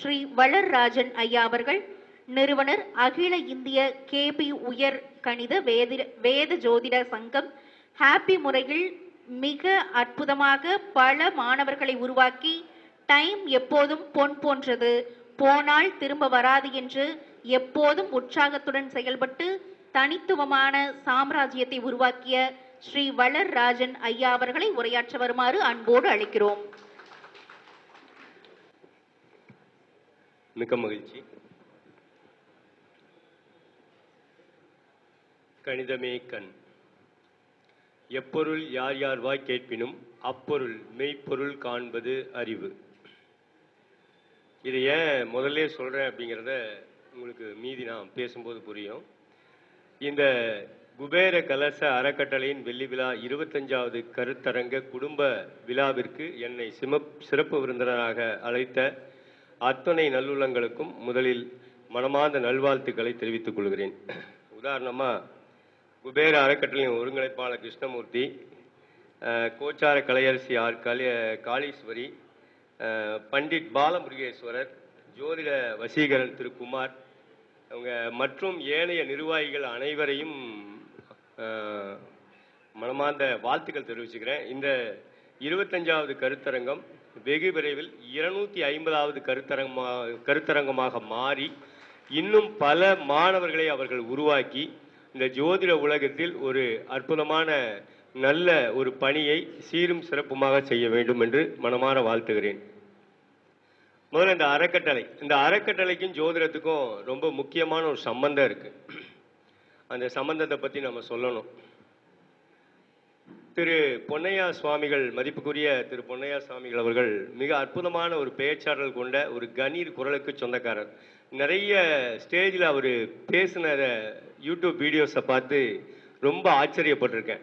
ஸ்ரீ வளர்ராஜன் ஐயா அவர்கள் நிறுவனர் அகில இந்திய கேபி உயர் கணித வேதி வேத ஜோதிட சங்கம் ஹாப்பி முறையில் மிக அற்புதமாக பல மாணவர்களை உருவாக்கி டைம் எப்போதும் பொன் போன்றது. போனால் திரும்ப வராது என்று எப்போதும் உற்சாகத்துடன் செயல்பட்டு தனித்துவமான சாம்ராஜ்யத்தை உருவாக்கிய ஸ்ரீ வளர்ராஜன் ஐயா அவர்களை உரையாற்ற வருமாறு அன்போடு அழைக்கிறோம். மிக்க மகிழ்ச்சி. கணிதமே கண். எப்பொருள் யார் யார் வாய் கேட்பினும் அப்பொருள் மெய்ப்பொருள் காண்பது அறிவு. இதை ஏன் முதல்ல சொல்றேன் அப்படிங்கிறத உங்களுக்கு மீதி நான் பேசும்போது புரியும். இந்த குபேர கலச அறக்கட்டளையின் வெள்ளி விழா இருபத்தஞ்சாவது கருத்தரங்க குடும்ப விழாவிற்கு என்னை சிம சிறப்பு விருந்தினராக அழைத்த அத்தனை நல்லுள்ளங்களுக்கும் முதலில் மனமார்ந்த நல்வாழ்த்துக்களை தெரிவித்துக் கொள்கிறேன். உதாரணமாக குபேர அறக்கட்டளையின் ஒருங்கிணைப்பாளர் கிருஷ்ணமூர்த்தி கோச்சார கலையரசி ஆர் கலி காளீஸ்வரி பண்டிட் பாலமுருகேஸ்வரர் ஜோதிட வசீகரன் திரு குமார் அவங்க மற்றும் ஏனைய நிர்வாகிகள் அனைவரையும் மனமார்ந்த வாழ்த்துக்கள் தெரிவிச்சுக்கிறேன். இந்த இருபத்தஞ்சாவது கருத்தரங்கம் வெகு விரைவில் இருநூத்தி ஐம்பதாவது கருத்தரங்கமாக கருத்தரங்கமாக மாறி இன்னும் பல மாணவர்களை அவர்கள் உருவாக்கி இந்த ஜோதிட உலகத்தில் ஒரு அற்புதமான நல்ல ஒரு பணியை சீரும் சிறப்புமாக செய்ய வேண்டும் என்று மனமாற வாழ்த்துகிறேன். முதல்ல இந்த அறக்கட்டளை. இந்த அறக்கட்டளைக்கும் ஜோதிடத்துக்கும் ரொம்ப முக்கியமான ஒரு சம்பந்தம் இருக்குது அந்த சம்பந்தத்தை பற்றி நம்ம சொல்லணும். திரு பொன்னையா சுவாமிகள் மதிப்புக்குரிய திரு பொன்னையா சுவாமிகள் அவர்கள் மிக அற்புதமான ஒரு பேச்சாற்றல் கொண்ட ஒரு கணீர் குரலுக்கு சொந்தக்காரர். நிறைய ஸ்டேஜில் அவர் பேசின யூடியூப் வீடியோஸை பார்த்து ரொம்ப ஆச்சரியப்பட்டிருக்கேன்.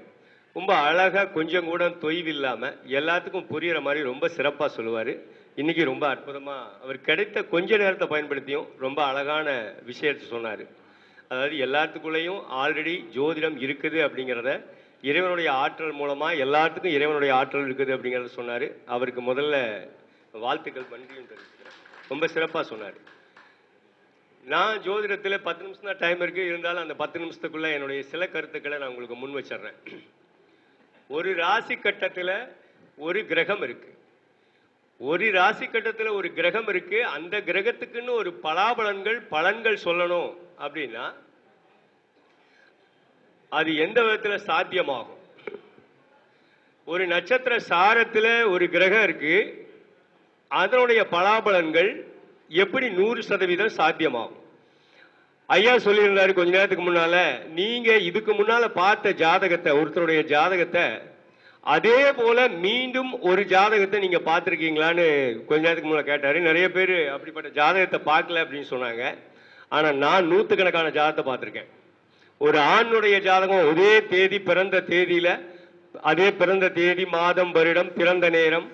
ரொம்ப அழகாக கொஞ்சம் கூட தொய்வு இல்லாமல் எல்லாத்துக்கும் புரிகிற மாதிரி ரொம்ப சிறப்பாக சொல்லுவார். இன்றைக்கி ரொம்ப அற்புதமாக அவர் கிடைத்த கொஞ்ச நேரத்தை பயன்படுத்தியும் ரொம்ப அழகான விஷயத்தை சொன்னார். அதாவது எல்லாத்துக்குள்ளேயும் ஆல்ரெடி ஜோதிடம் இருக்குது அப்படிங்கிறத இறைவனுடைய ஆற்றல் மூலமாக எல்லாத்துக்கும் இறைவனுடைய ஆற்றல் இருக்குது அப்படிங்கிறத சொன்னார். அவருக்கு முதல்ல வாழ்த்துக்கள் நன்றியும் தெரிவிச்சுக்கிறேன் ரொம்ப சிறப்பாக சொன்னார். நான் ஜோதிடத்தில் பத்து நிமிஷம் தான் டைம் இருக்கு. இருந்தாலும் அந்த பத்து நிமிஷத்துக்குள்ள என்னுடைய சில கருத்துக்களை நான் உங்களுக்கு முன் வச்சிடுறேன். ஒரு ராசி கட்டத்தில் ஒரு கிரகம் இருக்கு. ஒரு ராசி கட்டத்தில் ஒரு கிரகம் இருக்கு. அந்த கிரகத்துக்குன்னு ஒரு பலாபலன்கள் பலன்கள் சொல்லணும் அப்படின்னா அது எந்த விதத்தில் சாத்தியமாகும்? ஒரு நட்சத்திர சாரத்தில் ஒரு கிரகம் இருக்கு. அதனுடைய பலாபலன்கள் எப்படி நூறு சதவீதம் சாத்தியமாகும்? ஐயா சொல்லியிருந்தாரு கொஞ்ச நேரத்துக்கு முன்னால நீங்க இதுக்கு முன்னால பார்த்த ஜாதகத்தை ஒருத்தருடைய ஜாதகத்தை அதே போல மீண்டும் ஒரு ஜாதகத்தை நீங்க பார்த்துருக்கீங்களான்னு கொஞ்ச நேரத்துக்கு முன்னால கேட்டாரு. நிறைய பேர் அப்படிப்பட்ட ஜாதகத்தை பார்க்கல அப்படின்னு சொன்னாங்க. ஆனா நான் நூற்றுக்கணக்கான ஜாதகத்தை பார்த்துருக்கேன். ஒரு ஆணுடைய ஜாதகம் ஒரே தேதி பிறந்த தேதியில அதே பிறந்த தேதி மாதம் வருடம் பிறந்த நேரம்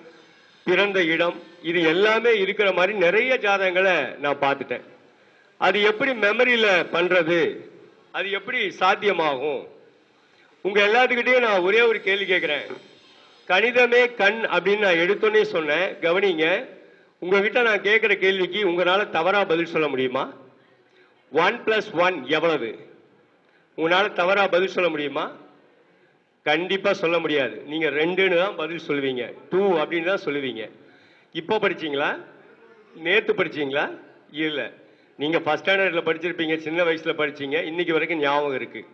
பிறந்த இடம் இது எல்லாமே இருக்கிற மாதிரி நிறைய ஜாதகங்களை நான் பார்த்துட்டேன். அது எப்படி மெமரியில பண்றது? அது எப்படி சாத்தியமாகும்? உங்க எல்லாத்துக்கிட்டையும் நான் ஒரே ஒரு கேள்வி கேட்கிறேன். கணிதமே கண் அப்படின்னு நான் எடுத்தோன்னே சொன்னேன். கவனிங்க உங்ககிட்ட நான் கேட்கிற கேள்விக்கு உங்களால தவறா பதில் சொல்ல முடியுமா? ஒன் பிளஸ் ஒன் எவ்வளவு? உங்களால் தவறா பதில் சொல்ல முடியுமா? கண்டிப்பா சொல்ல முடியாது. நீங்க ரெண்டுன்னு தான் பதில் சொல்லுவீங்க. டூ அப்படின்னு தான் சொல்லுவீங்க. இப்போ படிச்சீங்களா? நேத்து படிச்சீங்களா? இல்ல. நீங்க ஃபர்ஸ்ட் ஸ்டாண்டர்ட்ல படிச்சிருப்பீங்க சின்ன வயசுல படிச்சீங்க. இன்னைக்கு வரைக்கும் ஞாபகம் இருக்கு.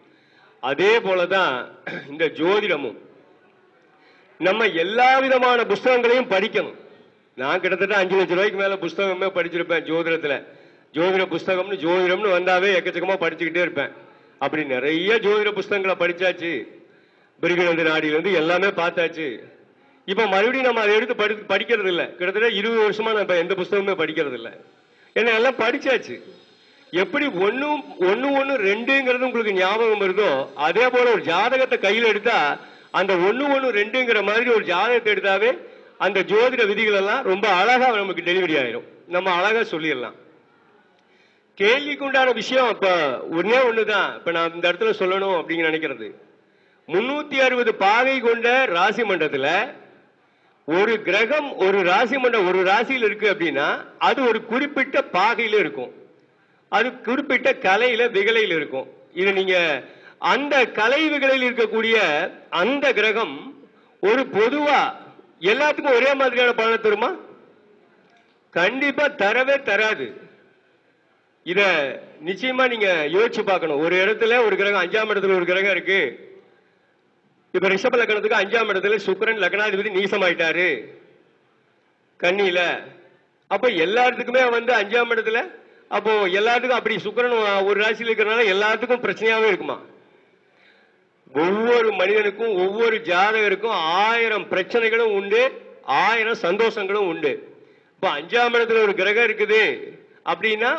அதே போலதான் இந்த ஜோதிடமும். நம்ம எல்லா விதமான புஸ்தகங்களையும் படிக்கணும். நான் கிட்டத்தட்ட அஞ்சு லட்சம் ரூபாய்க்கு மேல புஸ்தகமே படிச்சிருப்பேன் ஜோதிடத்துல. ஜோதிட புஸ்தகம்னு ஜோதிடம்னு வந்தாவே எக்கச்சக்கமா படிச்சுக்கிட்டே இருப்பேன். அப்படி நிறைய ஜோதிட புஸ்தகங்களை படிச்சாச்சு. பிரிகநந்த நாடியிலிருந்து எல்லாமே பார்த்தாச்சு. இப்போ மறுபடியும் நம்ம அதை எடுத்து படி படிக்கிறது இல்லை கிட்டத்தட்ட இருபது வருஷமா நான் எந்த புஸ்தகமே படிக்கிறது இல்லை ஏன்னா எல்லாம் படிச்சாச்சு. எப்படி ஒன்றும் ஒன்று ஒன்று ரெண்டுங்கிறது உங்களுக்கு ஞாபகம் வருதோ அதே போல ஒரு ஜாதகத்தை கையில் எடுத்தா அந்த ஒன்று ஒன்று ரெண்டுங்கிற மாதிரி ஒரு ஜாதகத்தை எடுத்தாவே அந்த ஜோதிட விதிகள் எல்லாம் ரொம்ப அழகாக நமக்கு டெலிவரி ஆயிரும். நம்ம அழகாக சொல்லிடலாம். கேள்விக்கு உண்டான விஷயம் இப்ப ஒன்னே ஒண்ணுதான். இப்ப நான் இந்த இடத்துல சொல்லணும் அப்படின்னு நினைக்கிறது. முன்னூத்தி அறுபது பாகை கொண்ட ராசி மண்டத்தில் ஒரு கிரகம் ஒரு ராசி மண்டம் ஒரு ராசியில் இருக்கு அப்படின்னா அது ஒரு குறிப்பிட்ட பாகையில இருக்கும். அது குறிப்பிட்ட கலையில விகலையில் இருக்கும். இது நீங்க அந்த கலை விகலையில் இருக்கக்கூடிய அந்த கிரகம் ஒரு பொதுவா எல்லாத்துக்கும் ஒரே மாதிரியான பலனை தருமா? கண்டிப்பா தரவே தராது. இத நிச்சயமா நீங்க யோசிச்சு பார்க்கணும். ஒரு இடத்துல ஒரு கிரகம் அஞ்சாம் இடத்துல ஒரு கிரகம் இருக்கு. இப்ப ரிஷப லக்னத்துக்கு அஞ்சாம் இடத்துல சுக்கரன் லக்னாதிபதி நீசமாயிட்டாரு. கண்ணியில அப்ப எல்லாத்துக்குமே வந்து அஞ்சாம் இடத்துல அப்போ எல்லாத்துக்கும் அப்படி சுக்கரன் ஒரு ராசியில் இருக்கிறனால எல்லாத்துக்கும் பிரச்சனையாவே இருக்குமா? ஒவ்வொரு மனிதனுக்கும் ஒவ்வொரு ஜாதகருக்கும் ஆயிரம் பிரச்சனைகளும் உண்டு ஆயிரம் சந்தோஷங்களும் உண்டு. இப்ப அஞ்சாம் இடத்துல ஒரு கிரகம் இருக்குது அப்படின்னா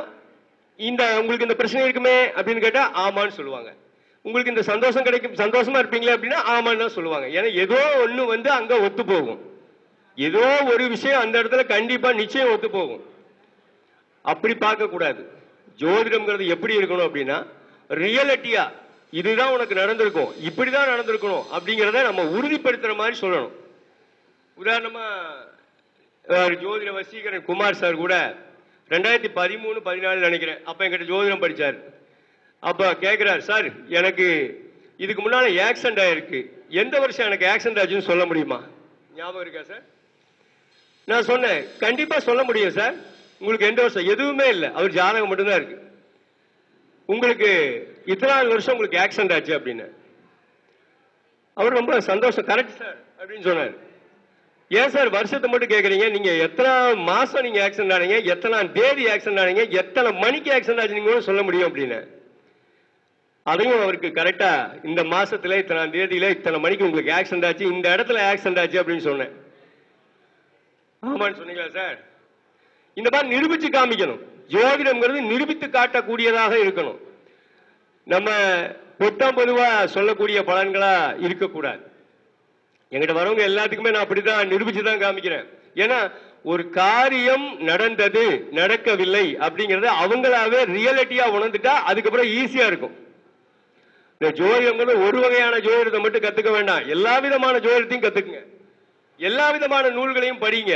இந்த உங்களுக்கு இந்த பிரச்சனை இருக்குமே அப்படின்னு கேட்டா ஆமான்னு சொல்லுவாங்க. உங்களுக்கு இந்த சந்தோஷம் கிடைக்கும் சந்தோஷமா இருப்பீங்களே அப்படின்னா ஆமான்னு தான் சொல்லுவாங்க. ஏன்னா ஏதோ ஒன்று வந்து அங்கே ஒத்து போகும். ஏதோ ஒரு விஷயம் அந்த இடத்துல கண்டிப்பா நிச்சயம் ஒத்து போகும். அப்படி பார்க்கக்கூடாது ஜோதிடம்ங்கிறது எப்படி இருக்கணும் அப்படின்னா ரியலிட்டியா இதுதான் உனக்கு நடந்திருக்கும் இப்படிதான் நடந்திருக்கணும் அப்படிங்கிறத நம்ம உறுதிப்படுத்துற மாதிரி சொல்லணும். உதாரணமா ஜோதிட வசீகரன் குமார் சார் கூட ரெண்டாயிரத்தி பதிமூணு பதினாலு நினைக்கிறேன். அப்போ என்கிட்ட ஜோதிடம் படிச்சார். அப்போ கேட்குறாரு சார் எனக்கு இதுக்கு முன்னால் ஆக்சிடென்ட் ஆகிருக்கு எந்த வருஷம் எனக்கு ஆக்சிடென்ட் ஆச்சுன்னு சொல்ல முடியுமா? ஞாபகம் இருக்கா சார்? நான் சொன்னேன் கண்டிப்பாக சொல்ல முடியும் சார். உங்களுக்கு எந்த வருஷம்? எதுவுமே இல்லை. அவர் ஜாதகம் மட்டும்தான் இருக்கு. உங்களுக்கு இத்தனாவது வருஷம் உங்களுக்கு ஆக்சிடென்ட் ஆச்சு அப்படின்னு. அவர் ரொம்ப சந்தோஷம். கரெக்ட் சார் அப்படின்னு சொன்னார். ஏன் சார் வருஷத்தை மட்டும் கேட்குறீங்க நீங்கள் எத்தனை மாதம் நீங்கள் ஆக்சிடென்ட் ஆனீங்க? எத்தனை தேதி ஆக்சிடென்ட் ஆனீங்க? எத்தனை மணிக்கு ஆக்சிடென்ட் ஆச்சு சொல்ல முடியும் அப்படின்னு. அதையும் அவருக்கு கரெக்டாக இந்த மாதத்தில் இத்தனை தேதியில் இத்தனை மணிக்கு உங்களுக்கு ஆக்சிடென்ட் ஆச்சு இந்த இடத்துல ஆக்சிடென்ட் ஆச்சு அப்படின்னு சொன்னேன். ஆமான்னு சொன்னீங்களா சார்? இந்த மாதிரி நிரூபித்து காமிக்கணும். ஜோதிடம்ங்கிறது நிரூபித்து காட்டக்கூடியதாக இருக்கணும். நம்ம பொத்தாம் பொதுவாக சொல்லக்கூடிய பலன்களாக இருக்கக்கூடாது. எங்கிட்ட வரவங்க எல்லாத்துக்குமே நான் அப்படிதான் நிரூபிச்சு தான் காமிக்கிறேன். ஏன்னா ஒரு காரியம் நடந்தது நடக்கவில்லை அப்படிங்கறத அவங்களாவே ரியாலிட்டியா உணர்ந்துட்டா அதுக்கப்புறம் ஈஸியா இருக்கும். இந்த ஜோதிடம்ங்கிறது ஒரு வகையான ஜோதிடத்தை மட்டும் கத்துக்க வேண்டாம். எல்லா விதமான ஜோதிடத்தையும் கத்துக்குங்க. எல்லா விதமான நூல்களையும் படிங்க.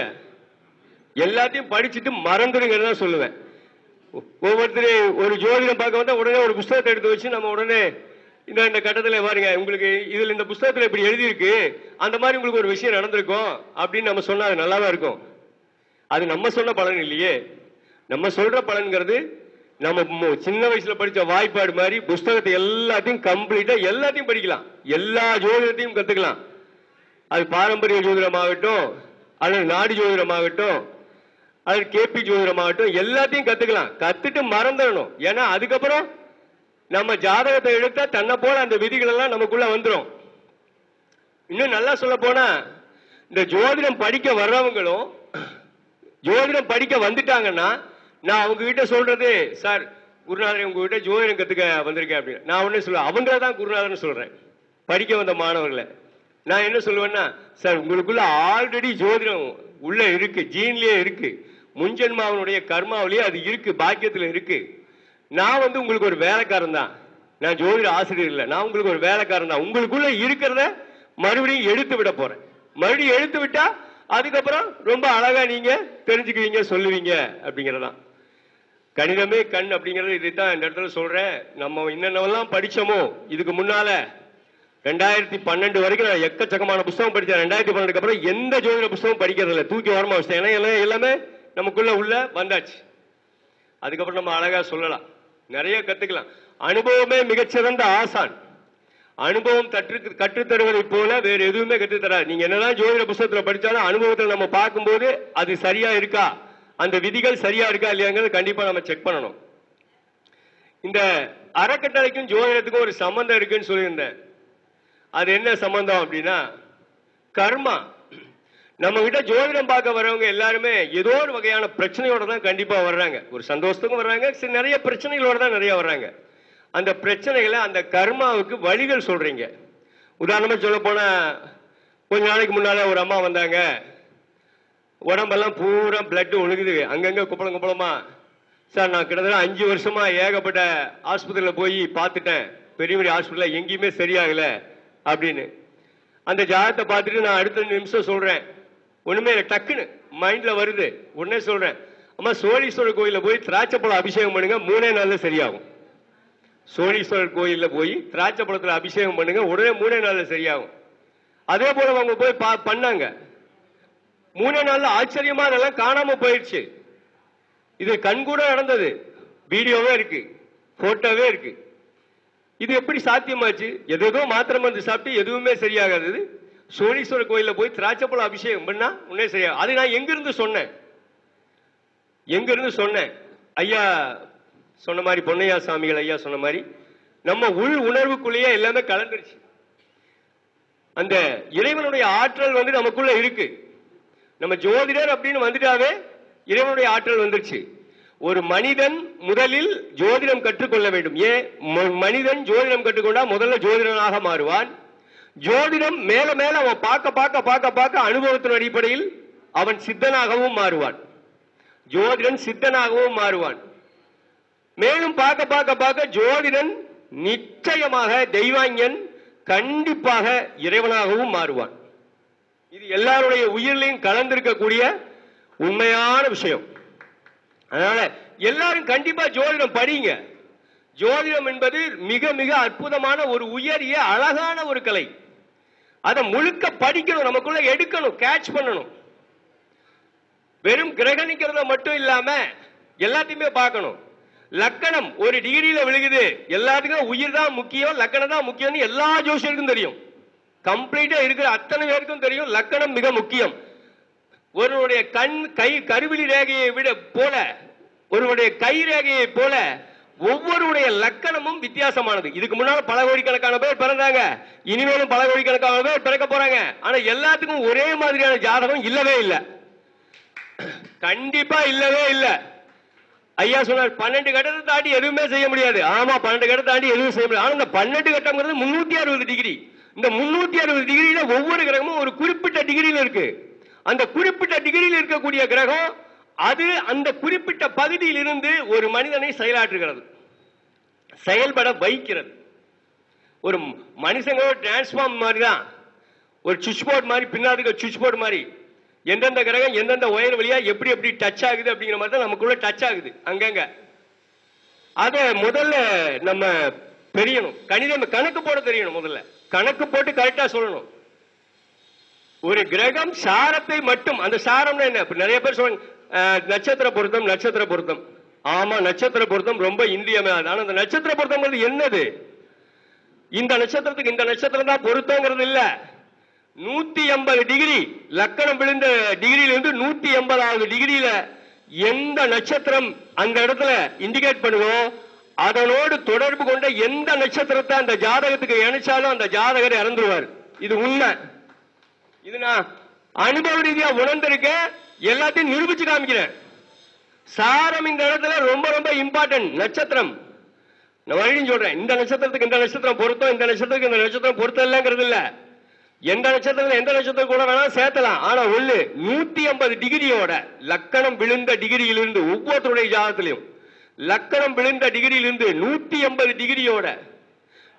எல்லாத்தையும் படிச்சுட்டு மறந்துடுங்கிறத சொல்லுவேன். ஒவ்வொருத்தரையும் ஒரு ஜோதிடம் பார்க்க வந்தா உடனே ஒரு புஸ்தகத்தை எடுத்து வச்சு நம்ம உடனே இந்த இந்த கட்டத்தில் பாருங்க உங்களுக்கு இதில் இந்த புஸ்தகத்தில் இப்படி எழுதியிருக்கு அந்த மாதிரி உங்களுக்கு ஒரு விஷயம் நடந்திருக்கும் அப்படின்னு நம்ம சொன்னால் அது நல்லாதான் இருக்கும். அது நம்ம சொன்ன பலன் இல்லையே. நம்ம சொல்ற பலன்கிறது நம்ம சின்ன வயசுல படிச்ச வாய்ப்பாடு மாதிரி புஸ்தகத்தை எல்லாத்தையும் கம்ப்ளீட்டா எல்லாத்தையும் படிக்கலாம். எல்லா ஜோதிடத்தையும் கத்துக்கலாம். அது பாரம்பரிய ஜோதிடமாகட்டும் அல்லது நாடு ஜோதிடமாகட்டும் அது கேபி ஜோதிடமாகட்டும் எல்லாத்தையும் கத்துக்கலாம். கத்துட்டு மறந்துடணும். ஏன்னா அதுக்கப்புறம் நம்ம ஜாதகத்தை எடுத்தா தன்னை போல அந்த விதிகள் எல்லாம் நமக்குள்ள வந்துடும் இன்னும் நல்லா சொல்ல போனா இந்த ஜோதிடம் படிக்க வர்றவங்களும் ஜோதிடம் படிக்க வந்துட்டாங்கன்னா நான் அவங்க கிட்ட சொல்றது சார் குருநாதன் உங்ககிட்ட ஜோதிடம் கத்துக்க வந்திருக்கேன் அப்படின்னு. நான் ஒண்ணு சொல்லுவேன் அவங்கள தான் குருநாதன் சொல்றேன். படிக்க வந்த மாணவர்களை. நான் என்ன சொல்லுவேன்னா சார் உங்களுக்குள்ள ஆல்ரெடி ஜோதிடம் உள்ள இருக்கு ஜீன்லயே இருக்கு. முன்ஜென்மாவனுடைய கர்மாவிலேயே அது இருக்கு பாக்கியத்துல இருக்கு. நான் வந்து உங்களுக்கு ஒரு வேலைக்காரன் தான். நான் ஜோதிட ஆசிரியர் இல்லை. நான் உங்களுக்கு ஒரு வேலைக்காரன் தான். உங்களுக்குள்ள இருக்கிறத மறுபடியும் எடுத்து விட போறேன். மறுபடியும் எடுத்து விட்டா அதுக்கப்புறம் ரொம்ப அழகா நீங்க தெரிஞ்சுக்குவீங்க சொல்லுவீங்க அப்படிங்கறதான். கணிதமே கண் அப்படிங்கறது இதைத்தான் இந்த இடத்துல சொல்றேன். நம்ம என்னென்னலாம் படிச்சோமோ இதுக்கு முன்னால ரெண்டாயிரத்தி பன்னெண்டு வரைக்கும் நான் எக்கச்சக்கமான புஸ்தகம் படித்தேன். ரெண்டாயிரத்தி பன்னெண்டுக்கு அப்புறம் எந்த ஜோதிட புஸ்தகம் படிக்கிறது இல்லை. தூக்கி ஓரமா அவசியம் ஏன்னா எல்லாம் எல்லாமே நமக்குள்ள உள்ள வந்தாச்சு. அதுக்கப்புறம் நம்ம அழகா சொல்லலாம். நிறைய கத்துக்கலாம். அனுபவமே மிகச்சிறந்த ஆசான். அனுபவம் தற்று கற்றுத்தருவதை போல வேற எதுவுமே கற்றுத்தராது நீங்க என்னதான் ஜோதிட புஸ்தகத்துல படிச்சாலும் அனுபவத்தை நம்ம பார்க்கும்போது அது சரியா இருக்கா? அந்த விதிகள் சரியா இருக்கா இல்லையாங்கிறது கண்டிப்பா நம்ம செக் பண்ணணும். இந்த அறக்கட்டளைக்கும் ஜோதிடத்துக்கும் ஒரு சம்பந்தம் இருக்குன்னு சொல்லியிருந்தேன். அது என்ன சம்பந்தம் அப்படின்னா கர்மா. நம்ம கிட்ட ஜோதிடம் பார்க்க வரவங்க எல்லாருமே ஏதோ ஒரு வகையான பிரச்சனையோட தான் கண்டிப்பாக வர்றாங்க. ஒரு சந்தோஷத்துக்கும் வர்றாங்க. சரி நிறைய பிரச்சனைகளோட தான் நிறைய வர்றாங்க. அந்த பிரச்சனைகளை அந்த கர்மாவுக்கு வழிகள் சொல்கிறீங்க உதாரணமாக சொல்ல போனால் கொஞ்ச நாளைக்கு முன்னால் ஒரு அம்மா வந்தாங்க. உடம்பெல்லாம் பூரா பிளட்டு ஒழுகுது. அங்கங்கே குப்பளம் குப்பளமா. சார் நான் கிட்டத்தட்ட அஞ்சு வருஷமாக ஏகப்பட்ட ஆஸ்பத்திரியில் போய் பார்த்துட்டேன். பெரிய பெரிய ஹாஸ்பிட்டலில் எங்கேயுமே சரியாகலை அப்படின்னு. அந்த ஜாதகத்தை பார்த்துட்டு நான் அடுத்த நிமிஷம் சொல்கிறேன் ஒண்ணுமே இல்லை டக்குன்னு மைண்ட்ல வருது. உடனே சொல்றேன் அம்மா சோழீஸ்வரர் கோயிலில் போய் திராட்சை பழம் அபிஷேகம் பண்ணுங்க மூணே நாள்ல சரியாகும். சோழீஸ்வரர் கோயிலில் போய் திராட்சை பழத்தில் அபிஷேகம் பண்ணுங்க உடனே மூணே நாள்ல சரியாகும். அதே போல அவங்க போய் பா- பண்ணாங்க. மூணே நாள்ல ஆச்சரியமா அதெல்லாம் காணாம போயிடுச்சு இது கண்கூட நடந்தது. வீடியோவே இருக்கு போட்டோவே இருக்கு. இது எப்படி சாத்தியமாச்சு? எதோ மாத்திரை மருந்து சாப்பிட்டு எதுவுமே சரியாகாது சோழீஸ்வரர் கோயிலில் போய் திராட்சைப்பழம் அபிஷேகம் பண்ணா உன்னே சரியா அது நான் எங்கிருந்து சொன்னேன்? எங்கிருந்து சொன்னேன்? ஐயா சொன்ன மாதிரி பொன்னையா சாமிகள் ஐயா சொன்ன மாதிரி நம்ம உள் உணர்வுக்குள்ளேயே எல்லாமே கலந்துருச்சு. அந்த இறைவனுடைய ஆற்றல் வந்து நமக்குள்ள இருக்கு. நம்ம ஜோதிடர் அப்படின்னு வந்துட்டாவே இறைவனுடைய ஆற்றல் வந்துருச்சு. ஒரு மனிதன் முதலில் ஜோதிடம் கற்றுக்கொள்ள வேண்டும். ஏன்? ம- மனிதன் ஜோதிடம் கற்றுக்கொண்டா முதல்ல ஜோதிடனாக மாறுவான். ஜோதிடம் மேல மேல அவன் பார்க்க பார்க்க பார்க்க பார்க்க அனுபவத்தின் அடிப்படையில் அவன் சித்தனாகவும் மாறுவான். ஜோதிடன் சித்தனாகவும் மாறுவான். மேலும் பார்க்க பார்க்க பார்க்க ஜோதிடன் நிச்சயமாக தெய்வாங்கன் கண்டிப்பாக இறைவனாகவும் மாறுவான். இது எல்லாருடைய உயிரிலையும் கலந்திருக்கக்கூடிய உண்மையான விஷயம். அதனால எல்லாரும் கண்டிப்பா ஜோதிடம் படிங்க. ஜோதிடம் என்பது மிக மிக அற்புதமான ஒரு உயரிய அழகான ஒரு கலை. அதை முழுக்க படிக்கணும் நமக்குள்ள எடுக்கணும் கேட்ச் பண்ணணும். வெறும் கிரகணிக்கிறத மட்டும் இல்லாம எல்லாத்தையுமே பார்க்கணும். லக்கணம் ஒரு டிகிரியில விழுகுது. எல்லாத்துக்கும் உயிர் தான் முக்கியம் லக்கணம் தான் முக்கியம்னு எல்லா ஜோசியருக்கும் தெரியும். கம்ப்ளீட்டா இருக்கிற அத்தனை பேருக்கும் தெரியும் லக்கணம் மிக முக்கியம். ஒருவருடைய கண் கை கருவிழி ரேகையை விட போல ஒருவருடைய கை ரேகையை போல ஒவ்வொருடைய லக்கணமும் வித்தியாசமானது. இதுக்கு முன்னால பல கோடிக்கணக்கான பேர் பிறந்தாங்க. இனிமேலும் பல கோடிக்கணக்கான பேர் பிறக்க போறாங்க. ஆனா எல்லாத்துக்கும் ஒரே மாதிரியான ஜாதகம் இல்லவே இல்லை. கண்டிப்பா இல்லவே இல்லை. ஐயா சொன்னார் பன்னெண்டு கட்டத்தை தாண்டி எதுவுமே செய்ய முடியாது. ஆமா பன்னெண்டு கட்டத்தை தாண்டி எதுவும் செய்ய முடியாது. ஆனா இந்த பன்னெண்டு கட்டம்ங்கிறது முன்னூத்தி அறுபது டிகிரி இந்த முன்னூத்தி அறுபது டிகிரியில ஒவ்வொரு கிரகமும் ஒரு குறிப்பிட்ட டிகிரியில இருக்கு. அந்த குறிப்பிட்ட டிகிரியில் இருக்கக்கூடிய கிரகம் அது அந்த குறிப்பிட்ட பகுதியில் இருந்து ஒரு மனிதனை செயலாற்றுகிறது. செயல்பட வைக்கிறது. ஒரு மனுஷங்க டிரான்ஸ்ஃபார்ம் மாதிரி தான் ஒரு சுவிட்ச் போர்டு மாதிரி பின்னாடி சுவிட்ச் போர்டு மாதிரி. எந்தெந்த கிரகம் எந்தெந்த ஒயர் வழியா எப்படி எப்படி டச் ஆகுது அப்படிங்கிற மாதிரி தான் நமக்குள்ள டச் ஆகுது. அங்கங்க. அதை முதல்ல நம்ம தெரியணும். கணிதம் கணக்கு போட தெரியணும் முதல்ல. கணக்கு போட்டு கரெக்டா சொல்லணும். ஒரு கிரகம் சாரத்தை மட்டும் அந்த சாரம்னா என்ன? நிறைய பேர் சொல்றாங்க நட்சத்திர பொருத்தம் நட்சத்திர பொருத்தம். ஆமா நட்சத்திர பொருத்தம் ரொம்ப இந்தியமையாது ஆனா அந்த நட்சத்திர பொருத்தம்ங்கிறது என்னது? இந்த நட்சத்திரத்துக்கு இந்த நட்சத்திரம் தான் பொருத்தங்கிறது இல்ல. நூத்தி எண்பது டிகிரி லக்கணம் விழுந்த டிகிரியில இருந்து நூத்தி எண்பதாவது டிகிரியில எந்த நட்சத்திரம் அந்த இடத்துல இண்டிகேட் பண்ணுவோம் அதனோடு தொடர்பு கொண்ட எந்த நட்சத்திரத்தை அந்த ஜாதகத்துக்கு இணைச்சாலும் அந்த ஜாதகர் இறந்துருவார். இது உண்மை. இது நான் அனுபவ ரீதியா உணர்ந்திருக்கேன். எல்லாத்தையும் நிரூபிச்சு காமிக்கிறேன். சாரம் இந்த இடத்துல ரொம்ப ரொம்ப இம்பார்ட்டன்ட் நட்சத்திரம். நான் மறுபடியும் சொல்றேன். இந்த நட்சத்திரத்துக்கு இந்த நட்சத்திரம் பொருத்தம் இந்த நட்சத்திரத்துக்கு இந்த நட்சத்திரம் பொருத்தம் இல்லைங்கிறது இல்ல. எந்த நட்சத்திரத்துல எந்த நட்சத்திரம் கூட வேணாலும் சேர்த்தலாம். ஆனா ஒண்ணு நூத்தி ஐம்பது டிகிரியோட லக்கணம் விழுந்த டிகிரியிலிருந்து ஒவ்வொருத்தருடைய ஜாதத்திலையும் லக்கணம் விழுந்த டிகிரியிலிருந்து நூத்தி ஐம்பது டிகிரியோட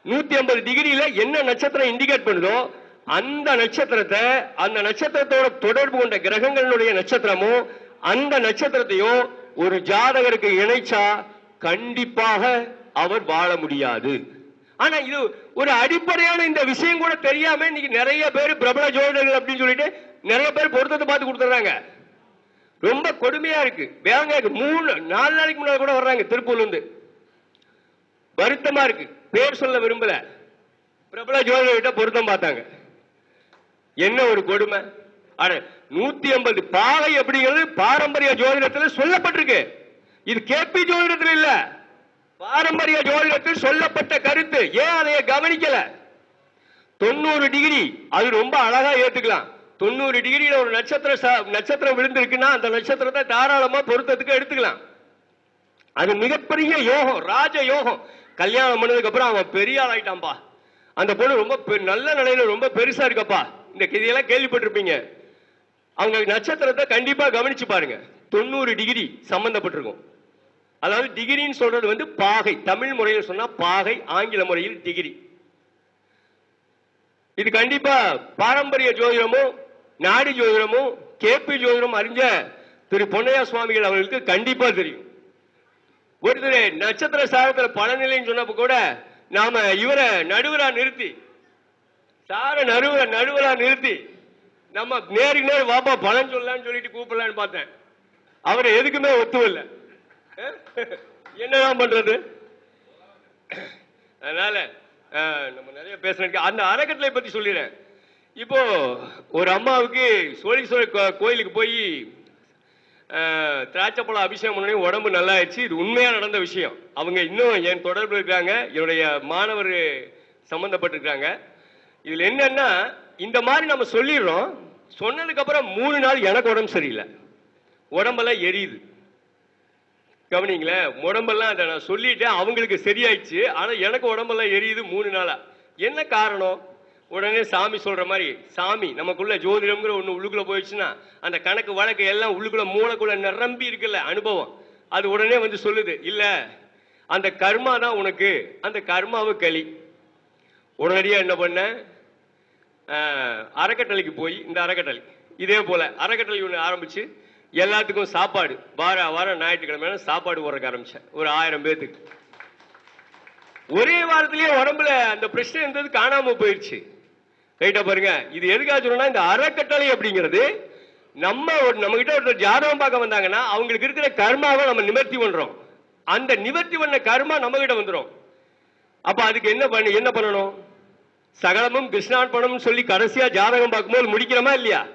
நூத்தி ஐம்பது டிகிரியில என்ன நட்சத்திரம் இண்டிகேட் பண்ணுதோ அந்த நட்சத்திரத்தை அந்த நட்சத்திரத்தோட தொடர்பு கொண்ட கிரகங்களுடைய நட்சத்திரமும் அந்த நட்சத்திரத்தையும் ஒரு ஜாதகருக்கு இணைச்சா கண்டிப்பாக அவர் வாழ முடியாது. ஆனா இது ஒரு அடிப்படையான இந்த விஷயம் கூட தெரியாம இன்னைக்கு நிறைய பேர் பிரபல ஜோதிடர்கள் அப்படின்னு சொல்லிட்டு நிறைய பேர் பொருத்தத்தை பார்த்து கொடுத்துறாங்க. ரொம்ப கொடுமையா இருக்கு. வேங்க மூணு நாலு நாளைக்கு முன்னாடி கூட வர்றாங்க திருப்பூர்ல இருந்து வருத்தமா இருக்கு. பேர் சொல்ல விரும்பல. பிரபல ஜோதிடர்கிட்ட பொருத்தம் பார்த்தாங்க. என்ன ஒரு கொடுமை? அட நூத்தி ஐம்பது பாவை அப்படிங்கிறது பாரம்பரிய ஜோதிடத்தில் சொல்லப்பட்டிருக்கு. இது கேபி ஜோதிடத்தில் இல்ல. பாரம்பரிய ஜோதிடத்தில் சொல்லப்பட்ட கருத்து. ஏன் அதை கவனிக்கல? தொண்ணூறு டிகிரி அது ரொம்ப அழகா ஏத்துக்கலாம். தொண்ணூறு டிகிரியில ஒரு நட்சத்திர நட்சத்திரம் விழுந்திருக்குன்னா அந்த நட்சத்திரத்தை தாராளமா பொருத்தத்துக்கு எடுத்துக்கலாம். அது மிகப்பெரிய யோகம் ராஜ யோகம். கல்யாணம் பண்ணதுக்கு அப்புறம் அவன் பெரிய ஆள் ஆயிட்டான்பா அந்த பொண்ணு ரொம்ப பெ- நல்ல நிலையில ரொம்ப பெருசா இருக்கப்பா. இந்த கதையெல்லாம் கேள்விப்பட்டிருப்பீங்க. அவங்க நட்சத்திரத்தை கண்டிப்பா கவனிச்சு பாருங்க. தொண்ணூறு டிகிரி சம்பந்தப்பட்டிருக்கும். அதாவது டிகிரின்னு சொல்றது வந்து பாகை. தமிழ் முறையில் சொன்னா பாகை ஆங்கில முறையில் டிகிரி. இது கண்டிப்பா பாரம்பரிய ஜோதிடமும் நாடி ஜோதிடமும் கேபி ஜோதிடம் அறிஞ்ச திரு பொன்னையா சுவாமிகள் அவர்களுக்கு கண்டிப்பா தெரியும். ஒருத்தர் நட்சத்திர சாரத்தில் பலநிலைன்னு சொன்னப்ப கூட நாம இவரை நடுவரா நிறுத்தி சார நடுவுல நடுவுல நிறுத்தி நம்ம நேருக்கு நேர் வாப்பா பலன் சொல்லலாம்னு சொல்லிட்டு கூப்பிடலான்னு பார்த்தேன். அவரை எதுக்குமே ஒத்துவல்ல என்னதான் பண்றது? அதனால நம்ம நிறைய பேசுறதுக்கு அந்த அறக்கட்டளை பத்தி சொல்லிடுறேன். இப்போ ஒரு அம்மாவுக்கு சோழீஸ்வரர் கோயிலுக்கு போய் திராட்சைப்பழம் அபிஷேகம் பண்ணி உடம்பு நல்லா ஆயிடுச்சு இது உண்மையா நடந்த விஷயம். அவங்க இன்னும் என் தொடர்பு இருக்காங்க. என்னுடைய மாணவர் சம்பந்தப்பட்டிருக்காங்க. இதுல என்னன்னா இந்த மாதிரி நம்ம சொல்லிடுறோம். சொன்னதுக்கு அப்புறம் மூணு நாள் எனக்கு உடம்பு சரியில்லை. உடம்பெல்லாம் எரியுது. கவனிங்களேன் உடம்பெல்லாம் அதை நான் சொல்லிட்டேன் அவங்களுக்கு சரியாயிடுச்சு. ஆனால் எனக்கு உடம்பெல்லாம் எரியுது மூணு நாளா. என்ன காரணம்? உடனே சாமி சொல்ற மாதிரி சாமி நமக்குள்ள ஜோதிடம்ங்கிற ஒன்று உள்ளுக்குள்ள போயிடுச்சுன்னா அந்த கணக்கு வழக்கு எல்லாம் உள்ளுக்குள்ள மூளைக்குள்ள நிரம்பி இருக்குல்ல அனுபவம். அது உடனே வந்து சொல்லுது இல்லை அந்த கர்மா தான் உனக்கு அந்த கர்மாவை களி உடனடியாக என்ன பண்ண? அறக்கட்டளைக்கு போய் இந்த அறக்கட்டளை. இதே போல அறக்கட்டளை ஒன்று ஆரம்பிச்சு எல்லாத்துக்கும் சாப்பாடு. வார வாரம் ஞாயிற்றுக்கிழமை சாப்பாடு போடுறக்கு ஆரம்பிச்சேன். ஒரு ஆயிரம் பேர்த்துக்கு ஒரே வாரத்திலேயே உடம்புல அந்த பிரச்சனை இருந்தது காணாம போயிடுச்சு ரைட்டா பாருங்க. இது எதுக்காக சொல்லணும்னா இந்த அறக்கட்டளை அப்படிங்கிறது நம்ம ஒரு நம்ம கிட்ட ஒருத்தர் ஜாதகம் பார்க்க வந்தாங்கன்னா அவங்களுக்கு இருக்கிற கர்மாவை நம்ம நிவர்த்தி பண்றோம். அந்த நிவர்த்தி பண்ண கர்மா நம்ம கிட்ட வந்துடும் அப்ப அதுக்கு என்ன பண்ணு என்ன பண்ணணும்? சகலமும் கிருஷ்ணார்ப்பணம் சொல்லி கடைசியா ஜாதகம் பார்க்கும்போது முடிக்கிறோமா இல்லையா?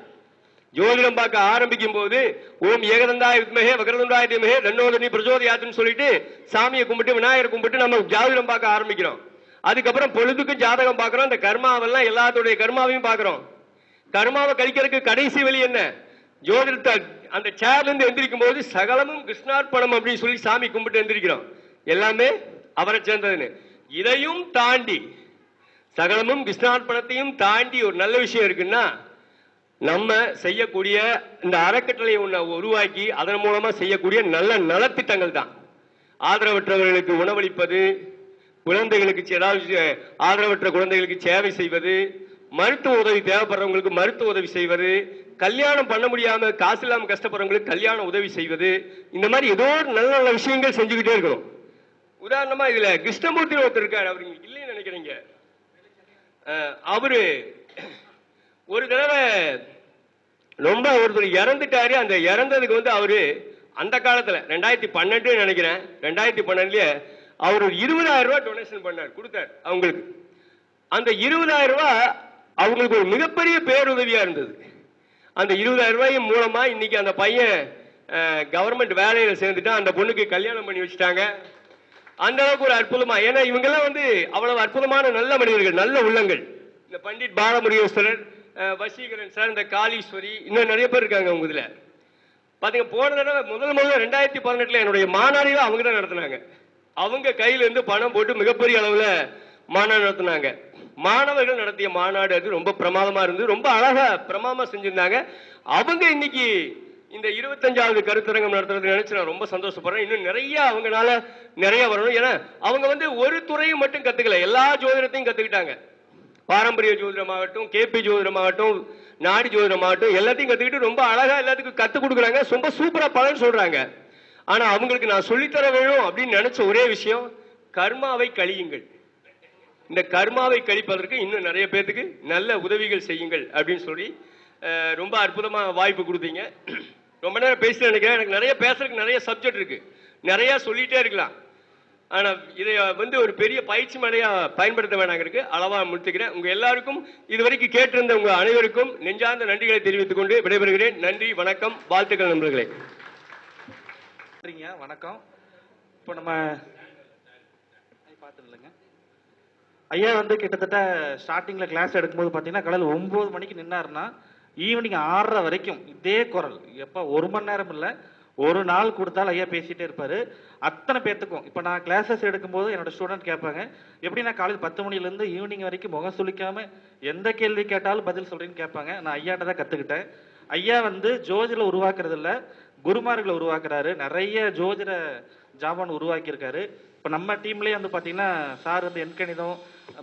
ஜோதிடம் பார்க்க ஆரம்பிக்கும் போது ஓம் ஏகதந்தாய வித்மகே வகரதந்தாய தீமகே தன்னோதனி பிரச்சோதயாத்துன்னு சொல்லிட்டு சாமியை கும்பிட்டு விநாயகர் கும்பிட்டு நம்ம ஜாதகம் பார்க்க ஆரம்பிக்கிறோம். அதுக்கப்புறம் பொழுதுக்கும் ஜாதகம் பார்க்குறோம். அந்த கர்மாவெல்லாம் எல்லாத்துடைய கர்மாவையும் பார்க்குறோம். கர்மாவை கழிக்கிறதுக்கு கடைசி வழி என்ன? ஜோதிடத்தை அந்த சேர்லேருந்து எந்திரிக்கும் போது சகலமும் கிருஷ்ணார்ப்பணம் அப்படின்னு சொல்லி சாமி கும்பிட்டு எந்திரிக்கிறோம். எல்லாமே அவரை சேர்ந்ததுன்னு. இதையும் தாண்டி சகலமும் கிருஷ்ணார்ப்பணத்தையும் தாண்டி ஒரு நல்ல விஷயம் இருக்குன்னா நம்ம செய்யக்கூடிய இந்த அறக்கட்டளையை ஒன்றை உருவாக்கி அதன் மூலமாக செய்யக்கூடிய நல்ல நலத்திட்டங்கள் தான். ஆதரவற்றவர்களுக்கு உணவளிப்பது குழந்தைகளுக்கு ஏதாவது ஆதரவற்ற குழந்தைகளுக்கு சேவை செய்வது மருத்துவ உதவி தேவைப்படுறவங்களுக்கு மருத்துவ உதவி செய்வது கல்யாணம் பண்ண முடியாமல் காசு இல்லாமல் கஷ்டப்படுறவங்களுக்கு கல்யாண உதவி செய்வது இந்த மாதிரி ஏதோ ஒரு நல்ல நல்ல விஷயங்கள் செஞ்சுக்கிட்டே இருக்கணும். உதாரணமாக இதில் கிருஷ்ணமூர்த்தி ஒருத்தர் இருக்கார். அவர் இல்லைன்னு நினைக்கிறீங்க. அவரு ஒரு தடவை ரொம்ப ஒருத்தர் இறந்துட்டாரு. அந்த இறந்ததுக்கு வந்து அவரு அந்த காலத்துல ரெண்டாயிரத்தி பன்னெண்டு நினைக்கிறேன். ரெண்டாயிரத்தி பன்னெண்டுலயே அவர் ஒரு இருபதாயிரம் ரூபாய் டொனேஷன் பண்ணார் கொடுத்தார் அவங்களுக்கு. அந்த இருபதாயிரம் ரூபாய் அவங்களுக்கு ஒரு மிகப்பெரிய பேருதவியா இருந்தது. அந்த இருபதாயிரம் ரூபாய் மூலமா இன்னைக்கு அந்த பையன் கவர்மெண்ட் வேலையில சேர்ந்துட்டான். அந்த பொண்ணுக்கு கல்யாணம் பண்ணி வச்சுட்டாங்க. அந்த அளவுக்கு ஒரு அற்புதமா. ஏன்னா இவங்க எல்லாம் வந்து அவ்வளவு அற்புதமான நல்ல மனிதர்கள் நல்ல உள்ளங்கள். இந்த பண்டிட் பாலமுருகேஸ்வரர் வசீகரன் சார் இந்த காளீஸ்வரி இன்னும் நிறைய பேர் இருக்காங்க அவங்க இதுல. பாத்தீங்க போன தடவை முதல் முதல்ல ரெண்டாயிரத்தி பதினெட்டுல என்னுடைய மாநாடுகள் அவங்க தான் நடத்தினாங்க. அவங்க கையில இருந்து பணம் போட்டு மிகப்பெரிய அளவுல மாநாடு நடத்தினாங்க. மாணவர்கள் நடத்திய மாநாடு அது ரொம்ப பிரமாதமா இருந்து ரொம்ப அழகா பிரமாதமா செஞ்சிருந்தாங்க. அவங்க இன்னைக்கு இந்த இருபத்தஞ்சாவது கருத்தரங்கம் நடத்துறது நினைச்சு நான் ரொம்ப சந்தோஷப்படுறேன். இன்னும் நிறைய அவங்கனால நிறைய வரணும். ஏன்னா அவங்க வந்து ஒரு துறையும் மட்டும் கத்துக்கல. எல்லா ஜோதிடத்தையும் கத்துக்கிட்டாங்க. பாரம்பரிய ஜோதிடமாகட்டும் கேபி ஜோதிடமாகட்டும் நாடி ஜோதிடமாகட்டும் எல்லாத்தையும் கத்துக்கிட்டு ரொம்ப அழகா எல்லாத்துக்கும் கத்து கொடுக்குறாங்க. ரொம்ப சூப்பரா பலன் சொல்றாங்க. ஆனா அவங்களுக்கு நான் சொல்லித்தர வேணும் அப்படின்னு நினைச்ச ஒரே விஷயம் கர்மாவை கழியுங்கள். இந்த கர்மாவை கழிப்பதற்கு இன்னும் நிறைய பேர்த்துக்கு நல்ல உதவிகள் செய்யுங்கள் அப்படின்னு சொல்லி ரொம்ப அற்புதமாக வாய்ப்பு கொடுத்தீங்க. ரொம்ப நேரம் பேச நினைக்கிறேன். எனக்கு நிறைய பேசுறதுக்கு நிறைய சப்ஜெக்ட் இருக்கு. நிறைய சொல்லிட்டே இருக்கலாம். ஆனா இதை வந்து ஒரு பெரிய பயிற்சி முறையா பயன்படுத்த வேணாங்க இருக்கு. அளவா முடித்துக்கிறேன் உங்க எல்லாருக்கும் இது வரைக்கும் கேட்டிருந்த உங்க அனைவருக்கும் நெஞ்சார்ந்த நன்றிகளை தெரிவித்துக் கொண்டு விடைபெறுகிறேன். நன்றி வணக்கம் வாழ்த்துக்கள் நண்பர்களே. சரிங்க வணக்கம். இப்போ நம்ம பார்த்துட்டு ஐயா வந்து கிட்டத்தட்ட ஸ்டார்டிங்ல கிளாஸ் எடுக்கும்போது பார்த்தீங்கன்னா காலையில் ஒன்பது மணிக்கு நின்னாருன்னா ஈவினிங் ஆறரை வரைக்கும் இதே குரல். எப்போ ஒரு மணி நேரம் இல்லை. ஒரு நாள் கொடுத்தாலும் ஐயா பேசிகிட்டே இருப்பார். அத்தனை பேர்த்துக்கும் இப்போ நான் கிளாஸஸ் எடுக்கும்போது என்னோட ஸ்டூடெண்ட் கேட்பாங்க எப்படி நான் காலையில் பத்து மணிலேருந்து ஈவினிங் வரைக்கும் முகம் சுழிக்காமல் எந்த கேள்வி கேட்டாலும் பதில் சொல்கிறேன்னு கேட்பாங்க. நான் ஐயாட்ட தான் கற்றுக்கிட்டேன் ஐயா வந்து ஜோதிட உருவாக்குறது இல்லை குருமார்களை உருவாக்குறாரு. நிறைய ஜோதிட ஜாமான் உருவாக்கியிருக்காரு. இப்போ நம்ம டீம்லேயே வந்து பார்த்தீங்கன்னா சார் வந்து எண்கணிதம்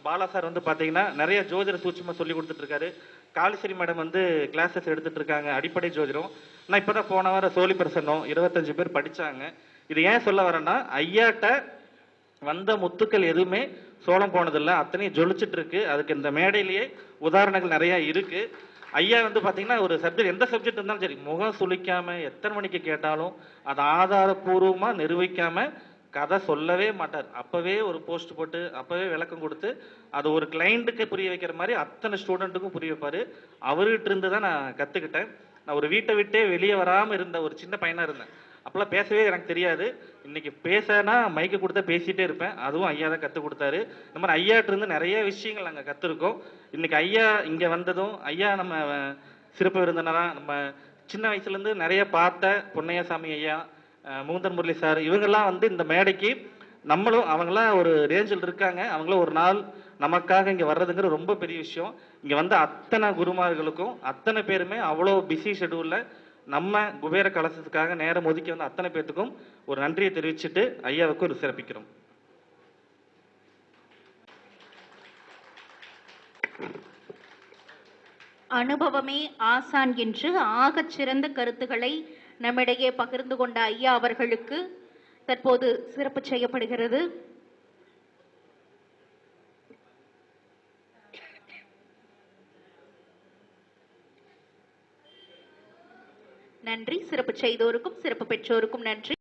பாலா சார் வந்து பார்த்தீங்கன்னா நிறைய ஜோதிட சூட்சமாக சொல்லி கொடுத்துட்ருக்காரு காளிஸ்வரி மேடம் வந்து கிளாஸஸ் எடுத்துட்டு இருக்காங்க. அடிப்படை ஜோதிடம். நான் இப்போ தான் போன வாரம் சோழி பிரசன்னம் இருபத்தஞ்சு பேர் படித்தாங்க இது ஏன் சொல்ல வரேன்னா ஐயாட்ட வந்த முத்துக்கள் எதுவுமே சோளம் போனதில்லை. அத்தனையும் ஜொலிச்சிட்டு இருக்கு. அதுக்கு இந்த மேடையிலேயே உதாரணங்கள் நிறையா இருக்கு. ஐயா வந்து பார்த்தீங்கன்னா ஒரு சப்ஜெக்ட் எந்த சப்ஜெக்ட் இருந்தாலும் சரி முகம் சுளிக்காம எத்தனை மணிக்கு கேட்டாலும் அதை ஆதாரப்பூர்வமாக நிரூபிக்காம கதை சொல்லவே மாட்டார். அப்போவே ஒரு போஸ்ட் போட்டு அப்போவே விளக்கம் கொடுத்து அதை ஒரு கிளைண்ட்டுக்கு புரிய வைக்கிற மாதிரி அத்தனை ஸ்டூடெண்ட்டுக்கும் புரிய வைப்பார். அவர்கிட்ட இருந்து தான் நான் கற்றுக்கிட்டேன் நான் ஒரு வீட்டை விட்டே வெளியே வராமல் இருந்த ஒரு சின்ன பையனாக இருந்தேன். அப்போல்லாம் பேசவே எனக்கு தெரியாது. இன்னைக்கு பேசனா மைக்கு கொடுத்தா பேசிகிட்டே இருப்பேன். அதுவும் ஐயா தான் கற்றுக் கொடுத்தாரு. இந்த மாதிரி ஐயாட்டு இருந்து நிறைய விஷயங்கள் நாங்கள் கற்றுருக்கோம் இன்னைக்கு ஐயா இங்கே வந்ததும் ஐயா நம்ம சிறப்பு விருந்தினராக நம்ம சின்ன வயசுலேருந்து நிறைய பார்த்த பொன்னையாசாமி ஐயா மூந்தன் முரளி சார் இவங்கெல்லாம் வந்து இந்த மேடைக்கு நம்மளும் அவங்களாம் ஒரு ரேஞ்சில் இருக்காங்க. அவங்களும் ஒரு நாள் நமக்காக இங்கே வர்றதுங்கிற ரொம்ப பெரிய விஷயம். இங்கே வந்த அத்தனை குருமார்களுக்கும் அத்தனை பேருமே அவ்வளோ பிஸி ஷெடியூலில் நம்ம குபேர கலசத்துக்காக நேரம் ஒதுக்கி வந்த அத்தனை பேர்த்துக்கும் ஒரு நன்றியை தெரிவிச்சுட்டு ஐயாவுக்கு ஒரு சிறப்பிக்கிறோம். அனுபவமே ஆசான் என்று ஆகச் சிறந்த கருத்துக்களை நம்மிடையே பகிர்ந்து கொண்ட ஐயா அவர்களுக்கு தற்போது சிறப்பு செய்யப்படுகிறது. நன்றி. சிறப்பு செய்தோருக்கும் சிறப்பு பெற்றோருக்கும் நன்றி.